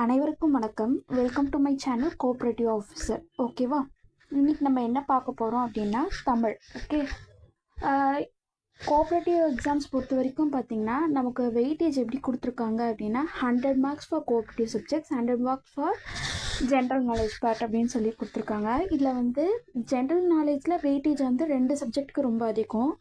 அனைவருக்கும் வணக்கம். Welcome to my channel cooperative officer ஓகேவா இன்னைக்கு நம்ம என்ன பார்க்க போகிறோம் அப்படின்னா தமிழ். ஓகே கோஆப்ரேட்டிவ் எக்ஸாம்ஸ் பொறுத்த வரைக்கும் பார்த்தீங்கன்னா நமக்கு வெயிட்டேஜ் எப்படி கொடுத்துருக்காங்க அப்படின்னா hundred marks for cooperative subjects hundred marks for general knowledge part அப்படின்னு சொல்லி கொடுத்துருக்காங்க. இதில் வந்து ஜென்ரல் நாலேஜில் வெயிட்டேஜ் வந்து ரெண்டு சப்ஜெக்ட்டுக்கு ரொம்ப அதிகம்.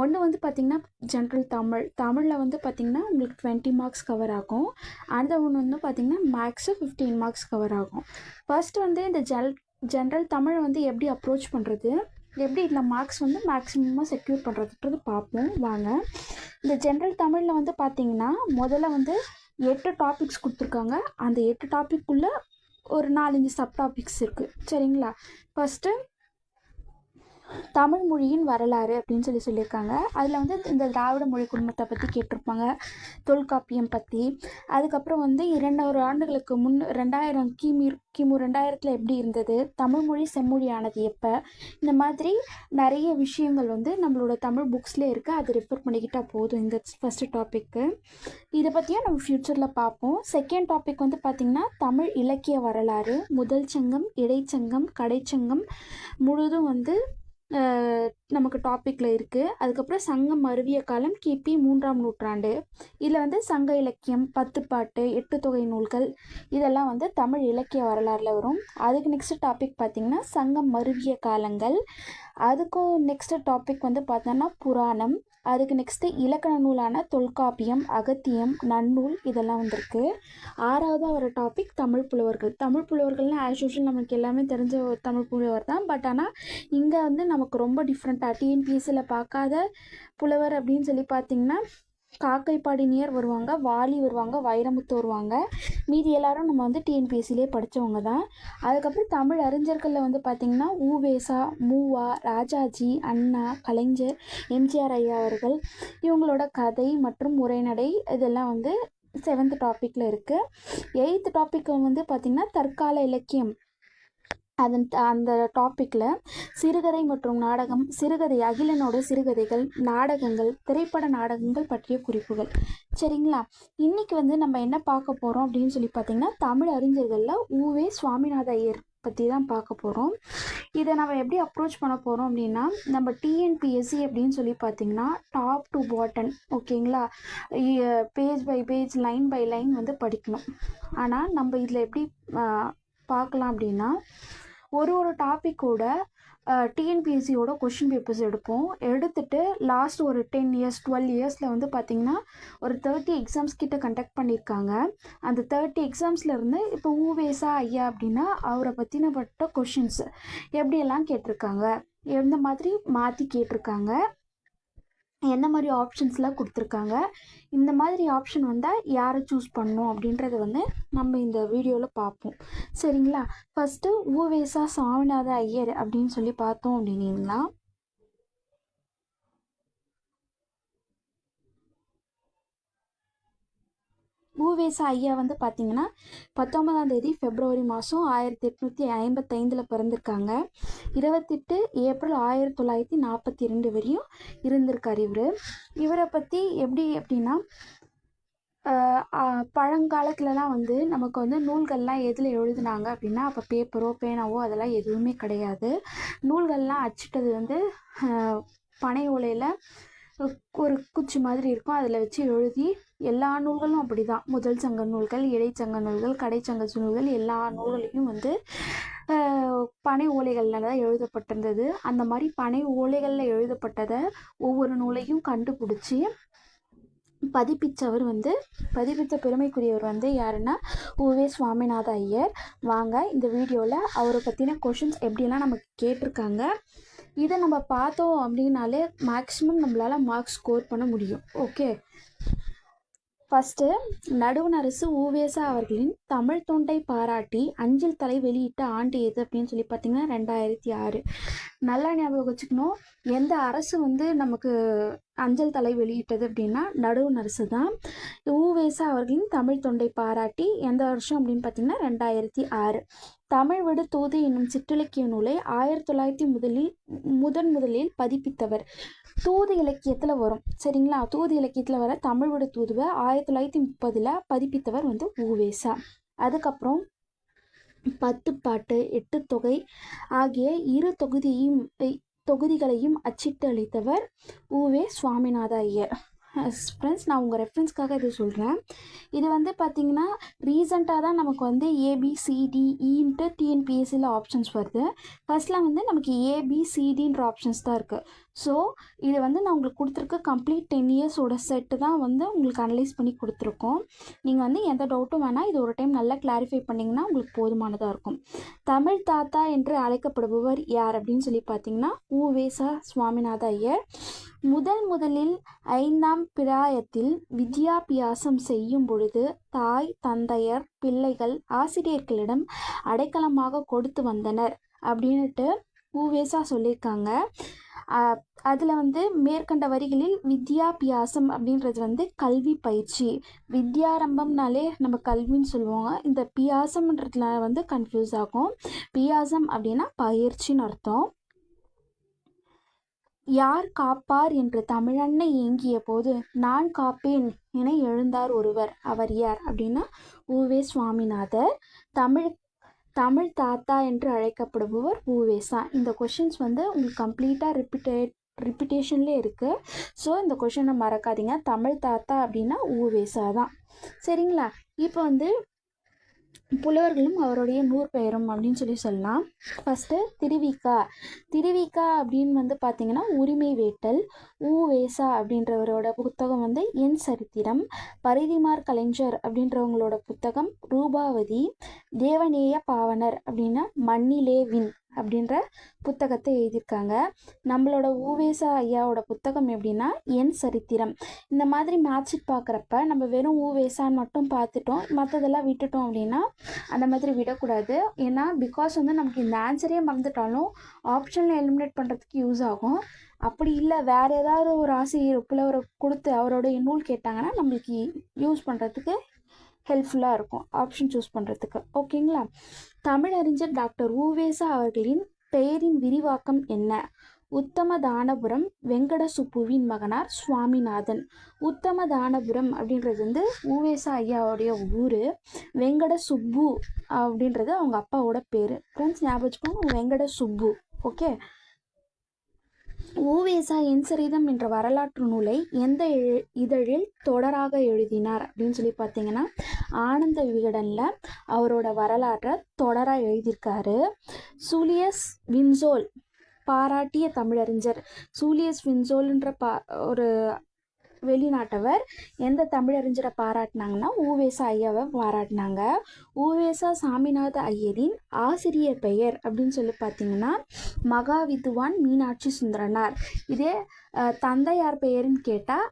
ஒன்று வந்து பார்த்திங்கன்னா ஜென்ரல் தமிழ். தமிழில் வந்து பார்த்திங்கன்னா உங்களுக்கு டுவெண்ட்டி மார்க்ஸ் கவர் ஆகும். அடுத்த ஒன்று வந்து பார்த்திங்கன்னா மேக்ஸு ஃபிஃப்டீன் மார்க்ஸ் கவர் ஆகும். ஃபர்ஸ்ட் வந்து இந்த ஜெல் ஜென்ரல் தமிழ் வந்து எப்படி அப்ரோச் பண்ணுறது எப்படி இதில் மார்க்ஸ் வந்து மேக்ஸிமமாக செக்யூர் பண்ணுறதுன்றது பார்ப்போம். வாங்க. இந்த ஜென்ரல் தமிழில் வந்து பார்த்திங்கன்னா முதல்ல வந்து எட்டு டாபிக்ஸ் கொடுத்துருக்காங்க. அந்த எட்டு டாபிக்குள்ளே ஒரு நாலஞ்சு சப் டாபிக்ஸ் இருக்குது சரிங்களா? ஃபஸ்ட்டு தமிழ் மொழியின் வரலாறு அப்படின்னு சொல்லி சொல்லியிருக்காங்க. அதில் வந்து இந்த திராவிட மொழி குடும்பத்தை பற்றி கேட்டிருப்பாங்க. தொல்காப்பியம் பற்றி அதுக்கப்புறம் வந்து இரண்டாயிரம் ஆண்டுகளுக்கு முன் ரெண்டாயிரம் கிமி கிமு ரெண்டாயிரத்தில் எப்படி இருந்தது? தமிழ் மொழி செம்மொழியானது எப்போ? இந்த மாதிரி நிறைய விஷயங்கள் வந்து நம்மளோட தமிழ் புக்ஸ்லேயே இருக்குது அது ரெஃபர் பண்ணிக்கிட்டால் போதும் இந்த ஃபஸ்ட்டு டாப்பிக்கு இதை பற்றியும் நம்ம ஃப்யூச்சரில் பார்ப்போம். செகண்ட் டாபிக் வந்து பார்த்திங்கன்னா தமிழ் இலக்கிய வரலாறு. முதல் சங்கம் இடைச்சங்கம் கடைச்சங்கம் முழுதும் வந்து நமக்கு டாப்பிக்கில் இருக்குது அதுக்கப்புறம் சங்கம் மருவிய காலம் கிபி மூன்றாம் நூற்றாண்டு. இதில் வந்து சங்க இலக்கியம் பத்துப்பாட்டு எட்டு தொகை நூல்கள் இதெல்லாம் வந்து தமிழ் இலக்கிய வரலாறில் வரும். அதுக்கு நெக்ஸ்ட் டாபிக் பார்த்திங்கன்னா சங்கம் மருவிய காலங்கள். அதுக்கும் நெக்ஸ்ட் டாபிக் வந்து பார்த்தோன்னா புராணம். அதுக்கு நெக்ஸ்ட்டு இலக்கண நூலான தொல்காப்பியம் அகத்தியம் நன்னூல் இதெல்லாம் வந்திருக்கு. ஆறாவதாக வர டாபிக் தமிழ் புலவர்கள். தமிழ் புலவர்கள்னால் ஆஸ் யூஷுவல் நமக்கு எல்லாமே தெரிஞ்ச ஒரு தமிழ் புலவர் தான். பட் ஆனால் இங்கே வந்து நமக்கு ரொம்ப டிஃப்ரெண்ட்டாக டிஎன்பிஎஸ்சியில் பார்க்காத புலவர் அப்படின்னு சொல்லி பார்த்தீங்கன்னா காக்கைப்பாடினியர் வருவாங்க வாலி வருவாங்க வைரமுத்து வருவாங்க. மீதி எல்லாரும் நம்ம வந்து டிஎன்பிஎஸ்சிலே படித்தவங்க தான் அதுக்கப்புறம் தமிழ் அறிஞர்களில் வந்து பார்த்திங்கன்னா ஊவேசா மூவா ராஜாஜி அண்ணா கலைஞர் எம்ஜிஆர் ஐயா அவர்கள். இவங்களோட கதை மற்றும் உரைநடை இதெல்லாம் வந்து செவன்த் டாப்பிக்கில் இருக்குது எயித்து டாப்பிக் வந்து பார்த்திங்கன்னா தற்கால இலக்கியம். அதன் அந்த டாப்பிக்கில் சிறுகதை மற்றும் நாடகம் சிறுகதை அகிலனோட சிறுகதைகள் நாடகங்கள் திரைப்பட நாடகங்கள் பற்றிய குறிப்புகள். சரிங்களா? இன்றைக்கி வந்து நம்ம என்ன பார்க்க போகிறோம் அப்படின்னு சொல்லி பார்த்தீங்கன்னா தமிழ் அறிஞர்களில் ஊவே சுவாமிநாத ஐயர் பற்றி தான் பார்க்க போகிறோம் இதை நம்ம எப்படி அப்ரோச் பண்ண போகிறோம் அப்படின்னா நம்ம டிஎன்பிஎஸ்சி அப்படின்னு சொல்லி பார்த்தீங்கன்னா டாப் டு பாட்டன் ஓகேங்களா? Page by page line by line வந்து படிக்கணும். ஆனால் நம்ம இதில் எப்படி பார்க்கலாம் அப்படின்னா ஒரு ஒரு டாப்பிக்கோட டிஎன்பிஎஸ்சியோட கொஷின் பேப்பர்ஸ் எடுப்போம். எடுத்துட்டு லாஸ்ட் ஒரு டென் இயர்ஸ் டுவெல் இயர்ஸில் வந்து பார்த்திங்கன்னா ஒரு தேர்ட்டி எக்ஸாம்ஸ் கிட்ட கண்டக்ட் பண்ணியிருக்காங்க அந்த தேர்ட்டி எக்ஸாம்ஸில் இருந்து இப்போ ஊவேசா ஐயா அப்படின்னா அவரை பற்றினப்பட்ட கொஷின்ஸ் எப்படியெல்லாம் கேட்டிருக்காங்க? எந்த மாதிரி மாற்றி கேட்டிருக்காங்க? என்ன மாதிரி ஆப்ஷன்ஸ்லாம் கொடுத்துருக்காங்க? இந்த மாதிரி ஆப்ஷன் வந்தால் யாரை சூஸ் பண்ணணும் அப்படின்றத வந்து நம்ம இந்த வீடியோவில் பார்ப்போம். சரிங்களா? ஃபஸ்ட்டு ஊவேசா சாமிநாத ஐயர் அப்படின்னு சொல்லி பார்த்தோம் அப்படின்னீங்கன்னா ஊவேசா ஐயா வந்து பார்த்தீங்கன்னா பத்தொன்பதாம் தேதி பிப்ரவரி மாதம் ஆயிரத்தி எட்நூற்றி ஐம்பத்தைந்தில் பிறந்திருக்காங்க. இருபத்தெட்டு ஏப்ரல் ஆயிரத்தி தொள்ளாயிரத்தி நாற்பத்தி ரெண்டு வரையும் இருந்திருக்கார் இவர். இவரை பற்றி எப்படி அப்படின்னா பழங்காலத்துலலாம் வந்து நமக்கு வந்து நூல்கள்லாம் எதில் எழுதுனாங்க அப்படின்னா அப்போ பேப்பரோ பேனாவோ அதெல்லாம் எதுவுமே கிடையாது. நூல்கள்லாம் அச்சிட்டது வந்து பனை ஓலையில் ஒரு குச்சி மாதிரி இருக்கும். அதில் வச்சு எழுதி எல்லா நூல்களும் அப்படி தான் முதல் சங்க நூல்கள் இடைச்சங்க நூல்கள் கடைச்சங்க நூல்கள் எல்லா நூல்களையும் வந்து பனை ஓலைகளில் தான் எழுதப்பட்டிருந்தது. அந்த மாதிரி பனை ஓலைகளில் எழுதப்பட்டதை ஒவ்வொரு நூலையும் கண்டுபிடிச்சி பதிப்பிச்சவர் வந்து பதிப்பித்த பெருமைக்குரியவர் வந்து யாருன்னா உவே சுவாமிநாத ஐயர். வாங்க இந்த வீடியோவில் அவரை பற்றின கொஷின்ஸ் எப்படியெல்லாம் நமக்கு கேட்டிருக்காங்க. இதை நம்ம பார்த்தோம் அப்படின்னாலே மேக்ஸிமம் நம்மளால் மார்க்ஸ் ஸ்கோர் பண்ண முடியும். ஓகே ஃபஸ்ட்டு நடுவணரசு ஊவேசா அவர்களின் தமிழ் தொண்டை பாராட்டி அஞ்சல் தலை வெளியிட்ட ஆண்டு எது அப்படின்னு சொல்லி பார்த்தீங்கன்னா ரெண்டாயிரத்தி ஆறு. நல்லா ஞாபகம் வச்சுக்கணும். எந்த அரசு வந்து நமக்கு அஞ்சல் தலை வெளியிட்டது அப்படின்னா நடுவண் அரசு தான். ஊவேசா அவர்களின் தமிழ் தொண்டை பாராட்டி எந்த வருஷம் அப்படின்னு பார்த்தீங்கன்னா ரெண்டாயிரத்தி ஆறு. தமிழ் விடு தூது என்னும் சிற்றிலக்கிய நூலை ஆயிரத்தி தொள்ளாயிரத்தி முதலில் முதன் முதலில் பதிப்பித்தவர். தூது இலக்கியத்தில் வரும். சரிங்களா? தூது இலக்கியத்தில் வர தமிழ் விடு தூதுவை ஆயிரத்தி தொள்ளாயிரத்தி முப்பதில் பதிப்பித்தவர் வந்து ஊவேசா அதுக்கப்புறம் பத்து பாட்டு எட்டு தொகை ஆகிய இரு தொகுதியும் தொகுதிகளையும் அச்சிட்டு அளித்தவர் உவே சுவாமிநாத ஐயர் ஃப்ரெண்ட்ஸ் நான் உங்கள் ரெஃபரன்ஸ்க்காக இது சொல்கிறேன் இது வந்து பார்த்திங்கன்னா ரீசண்டாக தான் நமக்கு வந்து ஏபிசிடிஇன்ட்டு டிஎன்பிஎஸ்சியில் ஆப்ஷன்ஸ் வருது. ஃபர்ஸ்ட்லாம் வந்து நமக்கு ஏபிசிடின்ற ஆப்ஷன்ஸ் தான் இருக்குது ஸோ இது வந்து நான் உங்களுக்கு கொடுத்துருக்க கம்ப்ளீட் டென் இயர்ஸோட செட்டு தான் வந்து உங்களுக்கு அனலைஸ் பண்ணி கொடுத்துருக்கோம். நீங்கள் வந்து எந்த டவுட்டும் வேணால் இது ஒரு டைம் நல்லா கிளாரிஃபை பண்ணிங்கன்னா உங்களுக்கு போதுமானதாக இருக்கும். தமிழ் தாத்தா என்று அழைக்கப்படுபவர் யார் அப்படின்னு சொல்லி பார்த்தீங்கன்னா உவேசா சுவாமிநாத ஐயர். முதல் முதலில் ஐந்தாம் பிராயத்தில் வித்யாபியாசம் செய்யும் பொழுது தாய் தந்தையர் பிள்ளைகள் ஆசிரியர்களிடம் அடைக்கலமாக கொடுத்து வந்தனர். அப்படின்ட்டு ஊவேசா சொல்லியிருக்காங்க. அதில் வந்து மேற்கண்ட வரிகளில் வித்யாபியாசம் அப்படின்றது வந்து கல்வி பயிற்சி. வித்யாரம்பம்னாலே நம்ம கல்வின்னு சொல்லுவாங்க. இந்த பியாசம்ன்றதுல வந்து கன்ஃபியூஸ் ஆகும். பியாசம் அப்படின்னா பயிற்சின்னு அர்த்தம். யார் காப்பார் என்று தமிழன்னை ஏங்கிய போது நான் காப்பேன் என எழுந்தார் ஒருவர். அவர் யார்? அப்படின்னா உவே சுவாமிநாதர். தமிழ் தமிழ் தாத்தா என்று அழைக்கப்படுபவர் உவேசா இந்த கொஷின்ஸ் வந்து உங்களுக்கு கம்ப்ளீட்டாக ரிப்பீட்டட் ரிப்பிட்டேஷன்லேயே இருக்குது ஸோ இந்த கொஷினை மறக்காதீங்க. தமிழ் தாத்தா அப்படின்னா ஊவேசா தான் சரிங்களா? இப்போ வந்து புலவர்களும் அவருடைய நூறு பெயரும் அப்படின்னு சொல்லி சொல்லலாம். ஃபஸ்ட்டு திருவிக்கா. திருவிக்கா அப்படின்னு வந்து பார்த்தீங்கன்னா உரிமை வேட்டல் ஊவேசா அப்படின்றவரோட புத்தகம் வந்து என் சரித்திரம் பரிதிமார் கலைஞர் அப்படின்றவங்களோட புத்தகம் ரூபாவதி தேவநேய பாவனர் அப்படின்னா மண்ணிலே வின் அப்படின்ற புத்தகத்தை எழுதியிருக்காங்க. நம்மளோட ஊவேசா ஐயாவோட புத்தகம் எப்படின்னா என் சரித்திரம். இந்த மாதிரி மேட்ச் பார்க்குறப்ப நம்ம வெறும் ஊவேசான்னு மட்டும் பார்த்துட்டோம். மற்றதெல்லாம் விட்டுட்டோம் அப்படின்னா அந்த மாதிரி விடக்கூடாது. ஏன்னா பிகாஸ் வந்து நமக்கு இந்த ஆன்சரே மறந்துட்டாலும் ஆப்ஷனில் எலிமினேட் பண்ணுறதுக்கு யூஸ் ஆகும். அப்படி இல்லை வேறு ஏதாவது ஒரு ஆசிரியர் புலவரை கொடுத்து அவரோட நூல் கேட்டாங்கன்னா நம்மளுக்கு யூஸ் பண்ணுறதுக்கு ஹெல்ப்ஃபுல்லாக இருக்கும். ஆப்ஷன் சூஸ் பண்ணுறதுக்கு ஓகேங்களா தமிழறிஞர் டாக்டர் ஊவேசா அவர்களின் பெயரின் விரிவாக்கம் என்ன? உத்தம தானபுரம் வெங்கட சுப்புவின் மகனார் சுவாமிநாதன். உத்தம தானபுரம் அப்படின்றது வந்து ஊவேசா ஐயாவுடைய ஊர். வெங்கட சுப்பு அப்படின்றது அவங்க அப்பாவோட பேர். ஃப்ரெண்ட்ஸ் ஞாபகம் வச்சுக்கோங்க வெங்கட சுப்பு ஓகே ஓவேசா என் சரிதம் என்ற வரலாற்று நூலை எந்த இதழில் தொடராக எழுதினார் அப்படின்னு சொல்லி பார்த்தீங்கன்னா ஆனந்த விகடனில் அவரோட வரலாற்றை தொடராக எழுதியிருக்காரு. சூலியஸ் வின்சோல் பாராட்டிய தமிழறிஞர். சூலியஸ் வின்சோல்ன்ற பா ஒரு வெளிநாட்டவர் எந்த தமிழறிஞரை பாராட்டினாங்கன்னா ஊவேசா ஐயாவை பாராட்டினாங்க. ஊவேசா சாமிநாத ஐயரின் ஆசிரியர் பெயர் அப்படின்னு சொல்லி பார்த்தீங்கன்னா மகாவித்துவான் மீனாட்சி சுந்தரனார். இதே தந்தையார் பெயருன்னு கேட்டால்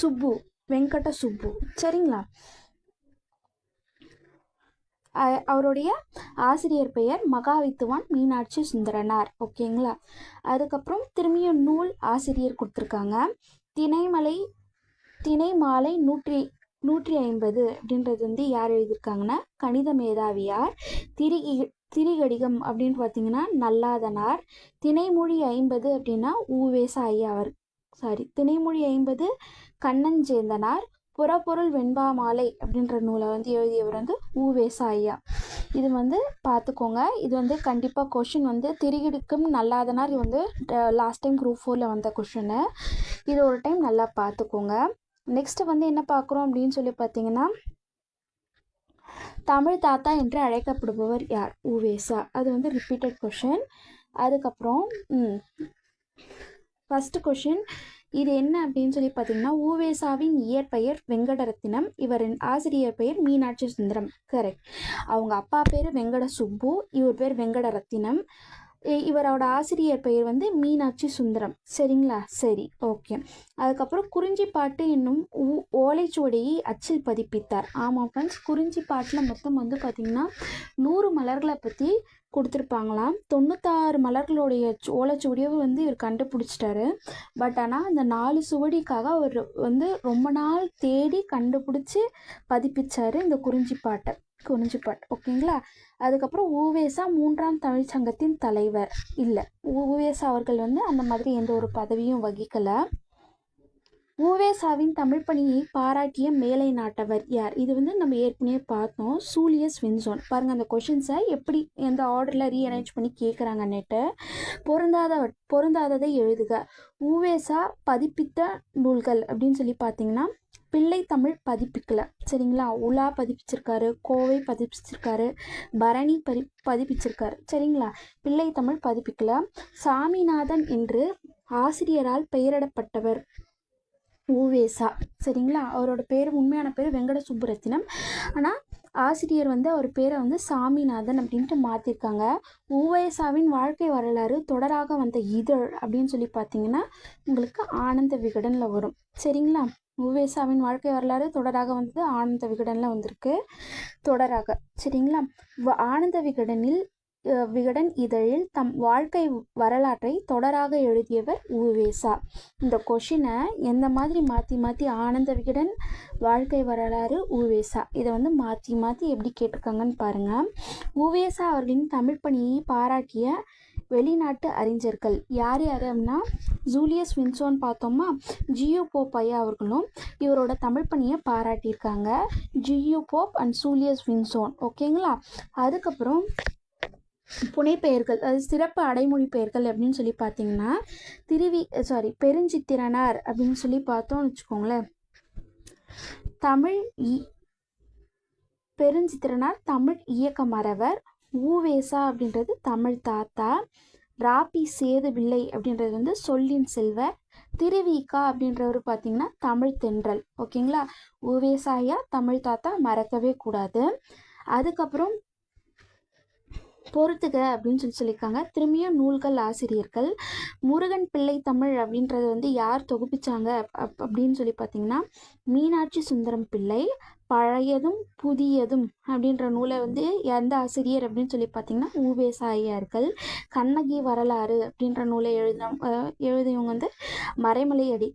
சுப்பு வெங்கட சுப்பு. சரிங்களா? அவருடைய ஆசிரியர் பெயர் மகாவித்துவான் மீனாட்சி சுந்தரனார். ஓகேங்களா? அதுக்கப்புறம் திரும்பியும் நூல் ஆசிரியர் கொடுத்துருக்காங்க. தினைமலை தினை மாலை நூற்றி நூற்றி ஐம்பது அப்படின்றது வந்து யார் எழுதியிருக்காங்கன்னா? கணித மேதாவியார் திரிகி திரிகடிகம் அப்படின்னு பார்த்தீங்கன்னா நல்லாதனார். திணைமொழி ஐம்பது அப்படின்னா ஊவேஷா ஐயா அவர் சாரி திணைமொழி ஐம்பது கண்ணஞ்சேந்தனார். புறப்பொருள் வெண்பா மாலை அப்படின்ற நூலை வந்து எழுதியவர் வந்து ஊவேசா ஐயா இது வந்து பார்த்துக்கோங்க. இது வந்து கண்டிப்பாக கொஷின் வந்து திரிகிடுக்கும் நல்லாதனார் இது வந்து லாஸ்ட் டைம் குரூப் ஃபோரில் வந்த கொஷினு இது ஒரு டைம் நல்லா பார்த்துக்கோங்க. நெக்ஸ்ட்டு வந்து என்ன பார்க்குறோம் அப்படின்னு சொல்லி பார்த்தீங்கன்னா தமிழ் தாத்தா என்று அழைக்கப்படுபவர் யார்? உவேசா. அது வந்து ரிப்பீட்டட் கொஷின் அதுக்கப்புறம் ஃபஸ்ட்டு கொஷின் இது என்ன அப்படின்னு சொல்லி பார்த்தீங்கன்னா ஊவேசாவின் இயற்பெயர் வெங்கடரத்தினம் இவரின் ஆசிரியர் பெயர் மீனாட்சி சுந்தரம். கரெக்ட் அவங்க அப்பா பேர் வெங்கட சுப்பு இவர் பேர் வெங்கடரத்தினம். இவரோட ஆசிரியர் பெயர் வந்து மீனாட்சி சுந்தரம். சரிங்களா? சரி ஓகே. அதுக்கப்புறம் குறிஞ்சி பாட்டு என்னும் ஓலைச்சுவடியை அச்சில் பதிப்பித்தார். ஆமாம் ஃப்ரெண்ட்ஸ் குறிஞ்சிப்பாட்டில் மொத்தம் வந்து பார்த்திங்கன்னா நூறு மலர்களை பற்றி கொடுத்துருப்பாங்களாம். தொண்ணூத்தாறு மலர்களுடைய ஓலைச்சுவடியை வந்து இவர் கண்டுபிடிச்சிட்டாரு. பட் ஆனால் அந்த நாலு சுவடிக்காக அவர் வந்து ரொம்ப நாள் தேடி கண்டுபிடிச்சி பதிப்பிச்சார் இந்த குறிஞ்சிப்பாட்டை குறிஞ்சிப்பாட்டு ஓகேங்களா? அதுக்கப்புறம் ஊவேசா மூன்றாம் தமிழ் சங்கத்தின் தலைவர். இல்லை ஊவேசா அவர்கள் வந்து அந்த மாதிரி எந்த ஒரு பதவியும் வகிக்கலை. ஊவேசாவின் தமிழ் பணியை பாராட்டிய மேலை நாட்டவர் யார்? இது வந்து நம்ம ஏற்கனவே பார்த்தோம். சூலியஸ் வின்சோன். பாருங்கள் அந்த கொஷின்ஸை எப்படி எந்த ஆர்டரில் ரீஅரேஞ்ச் பண்ணி கேட்குறாங்கன்னுட்டு பொருந்தாத பொருந்தாததை எழுதுக. ஊவேசா பதிப்பித்த நூல்கள் அப்படின்னு சொல்லி பார்த்தீங்கன்னா பிள்ளை தமிழ் பதிப்பிக்கல. சரிங்களா? உலா பதிப்பிச்சிருக்காரு கோவை பதிப்பிச்சிருக்காரு பரணி பதி பதிப்பிச்சிருக்காரு. சரிங்களா? பிள்ளை தமிழ் பதிப்பிக்கல. சாமிநாதன் என்று ஆசிரியரால் பெயரிடப்பட்டவர் ஓவேசா சரிங்களா? அவரோட பேர் உண்மையான பேர் வெங்கட சுப்புரத்தினம் ஆனால் ஆசிரியர் வந்து அவர் பேரை வந்து சாமிநாதன் அப்படின்ட்டு மாற்றிருக்காங்க ஓவேசாவின் வாழ்க்கை வரலாறு தொடராக வந்த இதழ் அப்படின்னு சொல்லி பார்த்தீங்கன்னா உங்களுக்கு ஆனந்த விகடனில் வரும். சரிங்களா? ஓவேசாவின் வாழ்க்கை வரலாறு தொடராக வந்தது ஆனந்த விகடனில் வந்திருக்கு. தொடராக சரிங்களா? ஆனந்த விகடனில் விகடன் இதழில் தம் வாழ்க்கை வரலாற்றை தொடராக எழுதியவர் உவேசா. இந்த கொஷினை எந்த மாதிரி மாற்றி மாற்றி ஆனந்த விகடன் வாழ்க்கை வரலாறு உவேசா? இதை வந்து மாற்றி மாற்றி எப்படி கேட்டிருக்காங்கன்னு பாருங்கள் உவேசா அவர்களின் தமிழ் பணியை பாராட்டிய வெளிநாட்டு அறிஞர்கள் யார் யார் அப்படின்னா ஜூலியஸ் வின்சோன் பார்த்தோமா? ஜியோ போப் ஐயா அவர்களும் இவரோட தமிழ் பணியை பாராட்டியிருக்காங்க. G U Pope and Julius Vinson ஓகேங்களா? அதுக்கப்புறம் புனைப்பெயர்கள் அது சிறப்பு அடைமொழி பெயர்கள் அப்படின்னு சொல்லி பார்த்தீங்கன்னா திருவி சாரி பெருஞ்சித்திரனார் அப்படின்னு சொல்லி பார்த்தோம்னு வச்சுக்கோங்களேன். தமிழ் பெருஞ்சித்திரனார் தமிழ் இயக்க மறவர் ஊவேசா அப்படின்றது தமிழ் தாத்தா ராபி சேதுபிள்ளை அப்படின்றது வந்து சொல்லின் செல்வர் திருவிக்கா அப்படின்றவர் பார்த்தீங்கன்னா தமிழ் தென்றல். ஓகேங்களா? ஊவேசாயா தமிழ் தாத்தா மறக்கவே கூடாது. அதுக்கப்புறம் பொறுத்துக அப்படின்னு சொல்லி சொல்லியிருக்காங்க. திரும்பியும் நூல்கள் ஆசிரியர்கள். முருகன் பிள்ளை தமிழ் அப்படின்றத வந்து யார் தொகுப்பிச்சாங்க? அப் அப்படின்னு சொல்லி பார்த்தீங்கன்னா மீனாட்சி சுந்தரம் பிள்ளை பழையதும் புதியதும் அப்படின்ற நூலை வந்து எந்த ஆசிரியர் அப்படின்னு சொல்லி பார்த்தீங்கன்னா ஊவேசாயார்கள் கண்ணகி வரலாறு அப்படின்ற நூலை எழுதின எழுதியவங்க வந்து மறைமலை அடி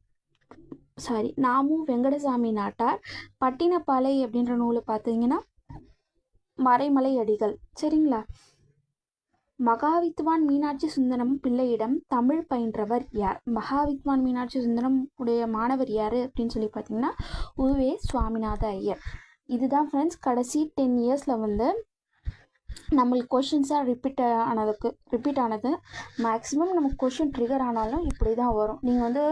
சாரி நாமும் வெங்கடசாமி நாட்டார் பட்டினப்பாலை அப்படின்ற நூலை பார்த்தீங்கன்னா மறைமலை அடிகள். சரிங்களா? மகாவித்வான் மீனாட்சி சுந்தரம் பிள்ளையிடம் தமிழ் பயின்றவர் யார்? மகாவித்வான் மீனாட்சி சுந்தரம் உடைய மாணவர் யார் அப்படின்னு சொல்லி பார்த்தீங்கன்னா உவே சுவாமிநாத ஐயர். இதுதான் ஃப்ரெண்ட்ஸ் கடைசி டென் இயர்ஸில் வந்து நம்மளுக்கு கொஷின்ஸாக ரிப்பீட் ஆனதுக்கு ரிப்பீட் ஆனது. மேக்ஸிமம் நமக்கு கொஷின் ட்ரிகர் ஆனாலும் இப்படி தான் வரும். நீங்கள் வந்து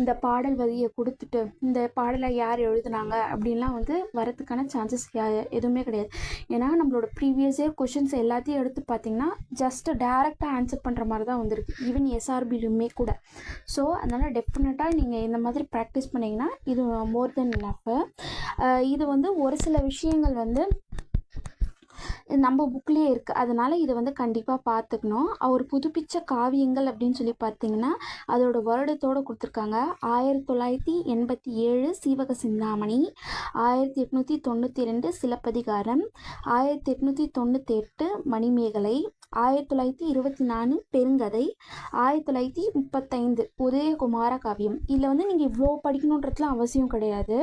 இந்த பாடல் வரியை கொடுத்துட்டு இந்த பாடலை யார் எழுதுனாங்க அப்படின்லாம் வந்து வரதுக்கான சான்சஸ் எதுவுமே கிடையாது. ஏன்னா நம்மளோட ப்ரீவியஸ் இயர் கொஷின்ஸ் எல்லாத்தையும் எடுத்து பார்த்தீங்கன்னா ஜஸ்ட் டேரெக்டாக ஆன்சர் பண்ணுற மாதிரி தான் வந்திருக்கு. ஈவன் எஸ்ஆர்பிலுமே கூட. ஸோ அதனால் டெஃபினட்டாக நீங்கள் இந்த மாதிரி ப்ராக்டிஸ் பண்ணிங்கன்னா இது மோர் தென் இனஃப் இது வந்து ஒரு சில விஷயங்கள் வந்து நம்ம புக்லேயே இருக்குது அதனால் இதை வந்து கண்டிப்பாக பார்த்துக்கணும் அவர் புதுப்பிச்ச காவியங்கள் அப்படின்னு சொல்லி பார்த்தீங்கன்னா அதோட வருடத்தோடு கொடுத்துருக்காங்க. ஆயிரத்தி தொள்ளாயிரத்தி எண்பத்தி ஏழு சீவக சிந்தாமணி ஆயிரத்தி எட்நூற்றி தொண்ணூற்றி ரெண்டு சிலப்பதிகாரம் ஆயிரத்தி எட்நூற்றி தொண்ணூற்றி எட்டு மணிமேகலை ஆயிரத்தி தொள்ளாயிரத்தி இருபத்தி நாலு பெருங்கதை ஆயிரத்தி தொள்ளாயிரத்தி முப்பத்தைந்து உதயகுமார காவியம். இதில் வந்து நீங்கள் இவ்வளோ படிக்கணுன்றதுலாம் அவசியம் கிடையாது.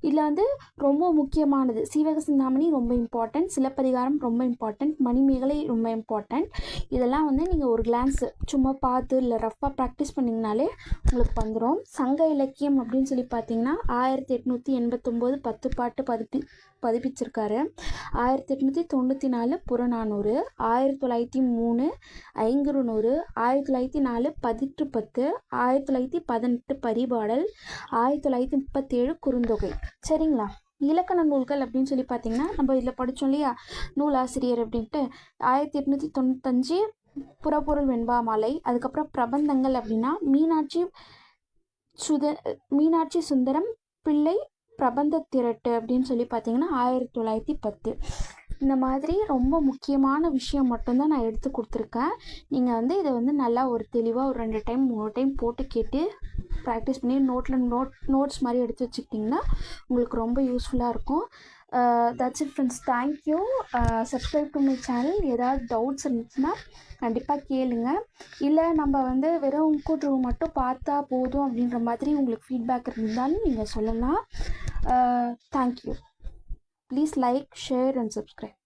இதில் வந்து ரொம்ப முக்கியமானது. சீவக சிந்தாமணி ரொம்ப இம்பார்ட்டன்ட் சிலப்பதிகாரம் ரொம்ப இம்பார்ட்டன்ட் மணிமேகலை ரொம்ப இம்பார்ட்டண்ட் இதெல்லாம் வந்து நீங்கள் ஒரு கிளான்ஸ் சும்மா பார்த்து இல்லை ரஃப்பாக ப்ராக்டிஸ் பண்ணிங்கனாலே உங்களுக்கு வந்துடும் சங்க இலக்கியம் அப்படின்னு சொல்லி பார்த்தீங்கன்னா ஆயிரத்தி எட்நூற்றி எண்பத்தொம்போது பத்து பாட்டு பதிப்பி பதிப்பிச்சிருக்காரு. ஆயிரத்தி எட்நூற்றி தொண்ணூற்றி நாலு புறநானூறு ஆயிரத்தி தொள்ளாயிரத்தி மூணு ஐங்குறுநூறு ஆயிரத்தி தொள்ளாயிரத்தி நாலு பதிட்டு பத்து ஆயிரத்தி தொள்ளாயிரத்தி பதினெட்டு பரிபாடல் ஆயிரத்தி தொள்ளாயிரத்தி முப்பத்தேழு குறுந்தொகை. சரிங்களா? இலக்கண நூல்கள் அப்படின்னு சொல்லி பார்த்தீங்கன்னா நம்ம இதில் படித்தோம் இல்லையா? நூலாசிரியர் அப்படின்ட்டு. ஆயிரத்தி எட்நூற்றி தொண்ணூத்தஞ்சு புறப்பொருள் வெண்பா மாலை அதுக்கப்புறம் பிரபந்தங்கள் அப்படின்னா மீனாட்சி சுத மீனாட்சி சுந்தரம் பிள்ளை பிரபந்த திரட்டு அப்படின்னு சொல்லி பார்த்தீங்கன்னா ஆயிரத்தி தொள்ளாயிரத்தி பத்து. இந்த மாதிரி ரொம்ப முக்கியமான விஷயம் மட்டும்தான் நான் எடுத்து கொடுத்துருக்கேன். நீங்கள் வந்து இதை வந்து நல்லா ஒரு தெளிவாக ஒரு ரெண்டு டைம் மூணு டைம் போட்டு கேட்டு ப்ராக்டிஸ் பண்ணி நோட்டில் நோட் நோட்ஸ் மாதிரி எடுத்து வச்சுக்கிட்டிங்கன்னா உங்களுக்கு ரொம்ப யூஸ்ஃபுல்லாக இருக்கும். That's it friends thank you subscribe to my channel ஏதாவது டவுட்ஸ் இருந்துச்சுன்னா கண்டிப்பாக கேளுங்க. இல்லை நம்ம வந்து வெறும் கூட்டுறவு மட்டும் பார்த்தா போதும் அப்படின்ற மாதிரி உங்களுக்கு ஃபீட்பேக் இருந்தாலும் நீங்கள் சொல்லலாம். Thank you please like share and subscribe